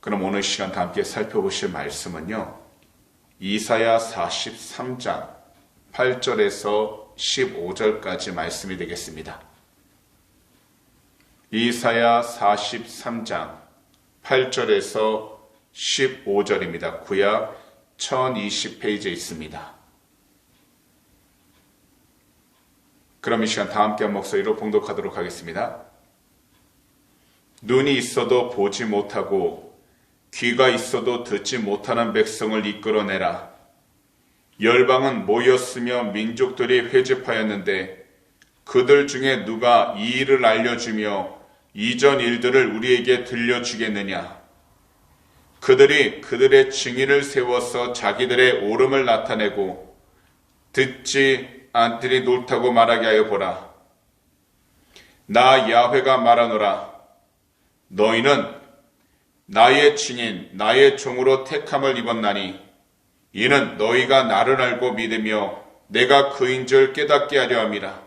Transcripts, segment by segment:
그럼 오늘 시간 다 함께 살펴보실 말씀은요. 이사야 43장 8절에서 15절까지 말씀이 되겠습니다. 이사야 43장 8절에서 15절입니다. 구약 1020페이지에 있습니다. 그럼 이 시간 다 함께 한 목소리로 봉독하도록 하겠습니다. 눈이 있어도 보지 못하고 귀가 있어도 듣지 못하는 백성을 이끌어내라. 열방은 모였으며 민족들이 회집하였는데 그들 중에 누가 이 일을 알려주며 이전 일들을 우리에게 들려주겠느냐? 그들이 그들의 증인을 세워서 자기들의 오름을 나타내고 듣지 않더니 놀타고 말하게 하여 보라. 나 야훼가 말하노라. 너희는 나의 증인, 나의 종으로 택함을 입었나니 이는 너희가 나를 알고 믿으며 내가 그인 줄 깨닫게 하려 함이라.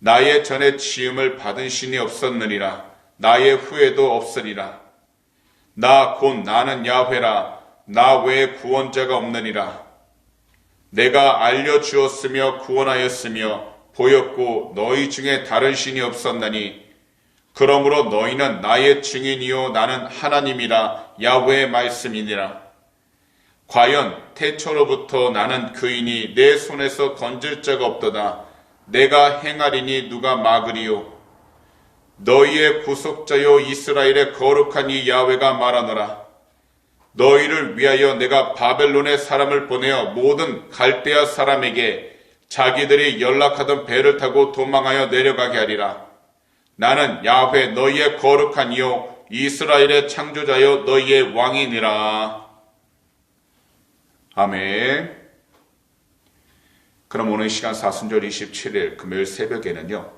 나의 전에 지음을 받은 신이 없었느니라. 나의 후에도 없으리라. 나 곧 나는 야훼라. 나 외에 구원자가 없느니라. 내가 알려 주었으며 구원하였으며 보였고 너희 중에 다른 신이 없었나니 그러므로 너희는 나의 증인이요 나는 하나님이라 야훼의 말씀이니라. 과연 태초로부터 나는 그인이 내 손에서 건질 자가 없도다. 내가 행하리니 누가 막으리요. 너희의 구속자요 이스라엘의 거룩한 이 야훼가 말하노라. 너희를 위하여 내가 바벨론의 사람을 보내어 모든 갈대아 사람에게 자기들이 연락하던 배를 타고 도망하여 내려가게 하리라. 나는 야훼 너희의 거룩한 이요 이스라엘의 창조자여 너희의 왕이니라. 아멘. 그럼 오늘 시간 사순절 27일 금요일 새벽에는요.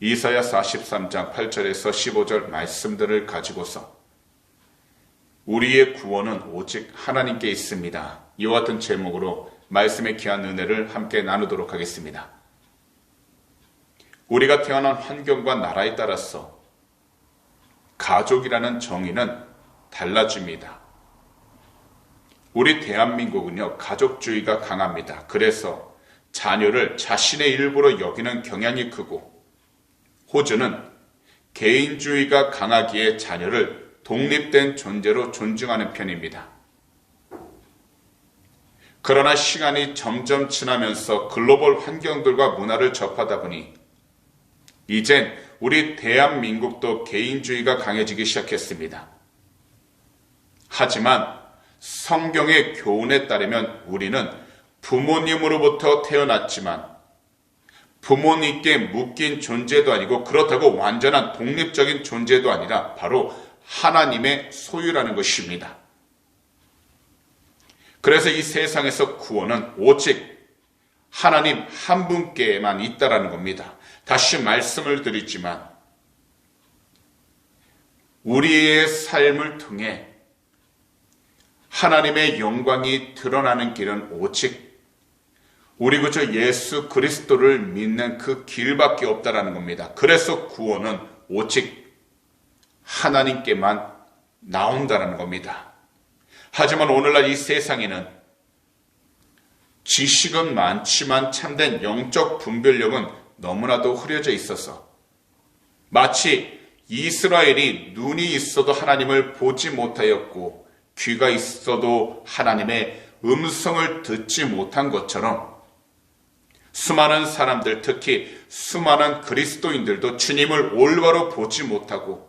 이사야 43장 8절에서 15절 말씀들을 가지고서 우리의 구원은 오직 하나님께 있습니다. 이와 같은 제목으로 말씀의 귀한 은혜를 함께 나누도록 하겠습니다. 우리가 태어난 환경과 나라에 따라서 가족이라는 정의는 달라집니다. 우리 대한민국은요, 가족주의가 강합니다. 그래서 자녀를 자신의 일부로 여기는 경향이 크고, 호주는 개인주의가 강하기에 자녀를 독립된 존재로 존중하는 편입니다. 그러나 시간이 점점 지나면서 글로벌 환경들과 문화를 접하다 보니 이젠 우리 대한민국도 개인주의가 강해지기 시작했습니다. 하지만 성경의 교훈에 따르면 우리는 부모님으로부터 태어났지만 부모님께 묶인 존재도 아니고 그렇다고 완전한 독립적인 존재도 아니라 바로 하나님의 소유라는 것입니다. 그래서 이 세상에서 구원은 오직 하나님 한 분께만 있다라는 겁니다. 다시 말씀을 드리지만 우리의 삶을 통해 하나님의 영광이 드러나는 길은 오직 우리 그저 예수 그리스도를 믿는 그 길밖에 없다라는 겁니다. 그래서 구원은 오직 하나님께만 나온다는 겁니다. 하지만 오늘날 이 세상에는 지식은 많지만 참된 영적 분별력은 너무나도 흐려져 있어서 마치 이스라엘이 눈이 있어도 하나님을 보지 못하였고 귀가 있어도 하나님의 음성을 듣지 못한 것처럼 수많은 사람들, 특히 수많은 그리스도인들도 주님을 올바로 보지 못하고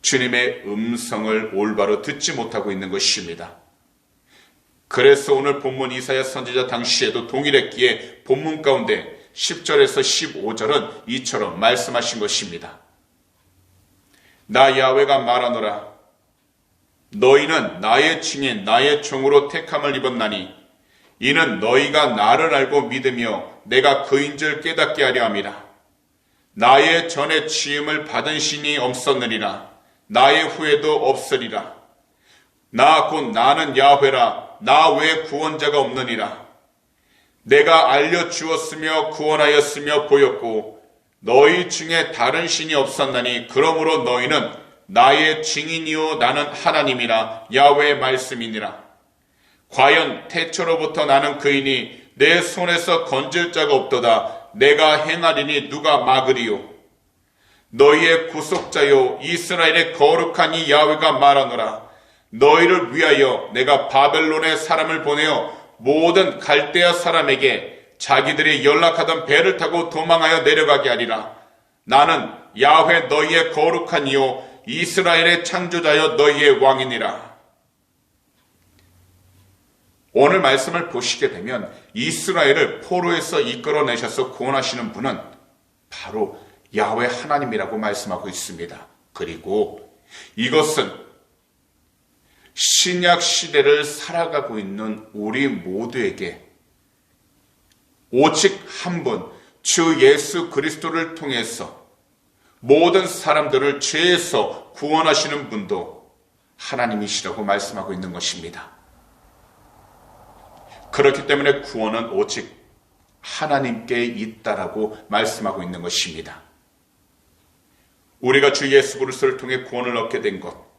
주님의 음성을 올바로 듣지 못하고 있는 것입니다. 그래서 오늘 본문 이사야 선지자 당시에도 동일했기에 본문 가운데 10절에서 15절은 이처럼 말씀하신 것입니다. 나 야훼가 말하노라. 너희는 나의 증인, 나의 종으로 택함을 입었나니 이는 너희가 나를 알고 믿으며 내가 그인 줄 깨닫게 하려 함이라. 나의 전에 지음을 받은 신이 없었느니라. 나의 후에도 없으리라. 나 곧 나는 야훼라. 나 외 구원자가 없느니라. 내가 알려주었으며 구원하였으며 보였고 너희 중에 다른 신이 없었나니 그러므로 너희는 나의 증인이요 나는 하나님이라 야외의 말씀이니라. 과연 태초로부터 나는 그이니 내 손에서 건질 자가 없도다. 내가 행하리니 누가 막으리요. 너희의 구속자요 이스라엘의 거룩한 이 야훼가 말하노라. 너희를 위하여 내가 바벨론의 사람을 보내어 모든 갈대아 사람에게 자기들이 연락하던 배를 타고 도망하여 내려가게 하리라. 나는 야훼 너희의 거룩한 이요 이스라엘의 창조자여 너희의 왕이니라. 오늘 말씀을 보시게 되면 이스라엘을 포로에서 이끌어내셔서 구원하시는 분은 바로 야훼 하나님이라고 말씀하고 있습니다. 그리고 이것은 신약 시대를 살아가고 있는 우리 모두에게 오직 한 분, 주 예수 그리스도를 통해서 모든 사람들을 죄에서 구원하시는 분도 하나님이시라고 말씀하고 있는 것입니다. 그렇기 때문에 구원은 오직 하나님께 있다라고 말씀하고 있는 것입니다. 우리가 주 예수 그리스도를 통해 구원을 얻게 된 것,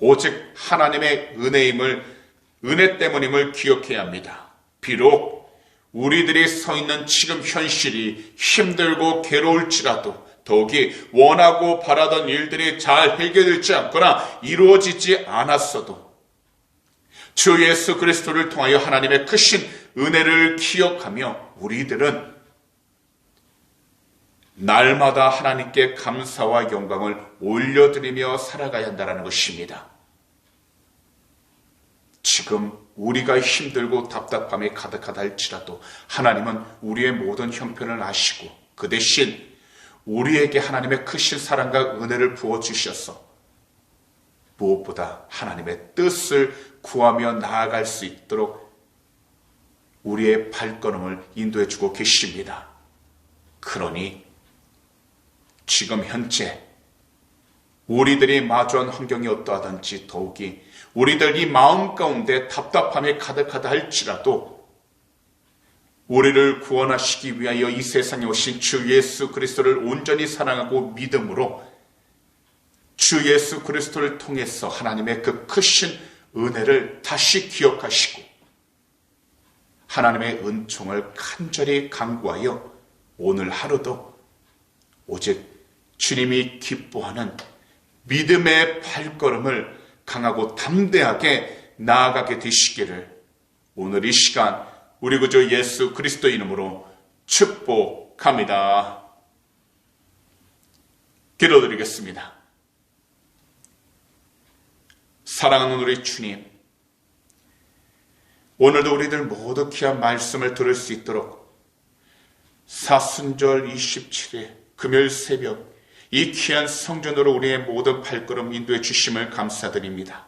오직 하나님의 은혜임을 은혜 때문임을 기억해야 합니다. 비록 우리들이 서 있는 지금 현실이 힘들고 괴로울지라도 더욱이 원하고 바라던 일들이 잘 해결되지 않거나 이루어지지 않았어도 주 예수 그리스도를 통하여 하나님의 크신 은혜를 기억하며 우리들은 날마다 하나님께 감사와 영광을 올려드리며 살아가야 한다는 것입니다. 지금 우리가 힘들고 답답함에 가득하다 할지라도 하나님은 우리의 모든 형편을 아시고 그 대신 우리에게 하나님의 크신 사랑과 은혜를 부어주셔서 무엇보다 하나님의 뜻을 구하며 나아갈 수 있도록 우리의 발걸음을 인도해 주고 계십니다. 그러니 지금 현재 우리들이 마주한 환경이 어떠하든지 더욱이 우리들 이 마음 가운데 답답함에 가득하다 할지라도 우리를 구원하시기 위하여 이 세상에 오신 주 예수 그리스도를 온전히 사랑하고 믿음으로 주 예수 그리스도를 통해서 하나님의 그 크신 은혜를 다시 기억하시고 하나님의 은총을 간절히 강구하여 오늘 하루도 오직 주님이 기뻐하는 믿음의 발걸음을 강하고 담대하게 나아가게 되시기를 오늘 이 시간 우리 구주 예수 그리스도 이름으로 축복합니다. 기도드리겠습니다. 사랑하는 우리 주님, 오늘도 우리들 모두 귀한 말씀을 들을 수 있도록 사순절 27일 금요일 새벽 이 귀한 성전으로 우리의 모든 발걸음 인도해 주심을 감사드립니다.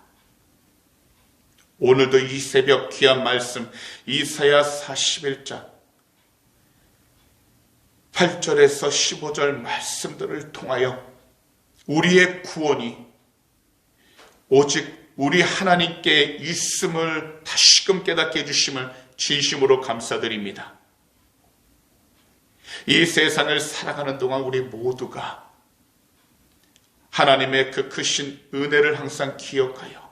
오늘도 이 새벽 귀한 말씀 이사야 41장 8절에서 15절 말씀들을 통하여 우리의 구원이 오직 우리 하나님께 있음을 다시금 깨닫게 해주심을 진심으로 감사드립니다. 이 세상을 살아가는 동안 우리 모두가 하나님의 그 크신 은혜를 항상 기억하여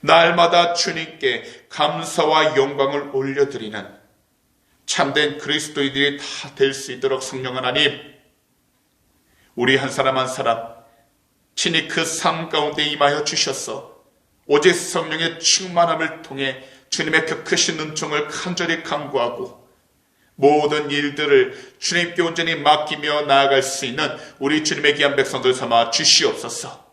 날마다 주님께 감사와 영광을 올려드리는 참된 그리스도인들이 다 될 수 있도록 성령 하나님, 우리 한 사람 한 사람, 친히 그 삶 가운데 임하여 주셔서 오직 성령의 충만함을 통해 주님의 그 크신 은총을 간절히 강구하고 모든 일들을 주님께 온전히 맡기며 나아갈 수 있는 우리 주님의 귀한 백성들 삼아 주시옵소서.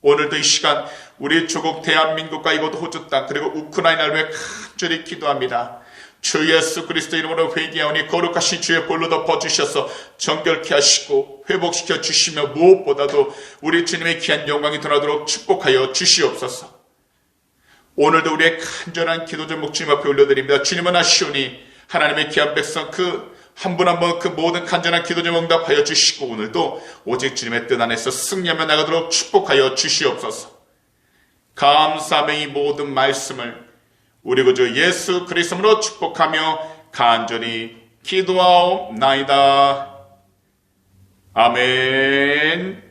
오늘도 이 시간 우리 조국 대한민국과 이곳 호주 땅 그리고 우크라이나를 위해 간절히 기도합니다. 주 예수 그리스도 이름으로 회개하오니 거룩하신 주의 볼로 덮어주셔서 정결케 하시고 회복시켜 주시며 무엇보다도 우리 주님의 귀한 영광이 드러나도록 축복하여 주시옵소서. 오늘도 우리의 간절한 기도 좀 목주님 앞에 올려드립니다. 주님은 아시오니 하나님의 귀한 백성 그 한 분 한 분 그 모든 간절한 기도 좀 응답하여 주시고 오늘도 오직 주님의 뜻 안에서 승리하며 나가도록 축복하여 주시옵소서. 감사하며 이 모든 말씀을 우리 구주 예수 그리스도로 축복하며 간절히 기도하옵나이다. 아멘.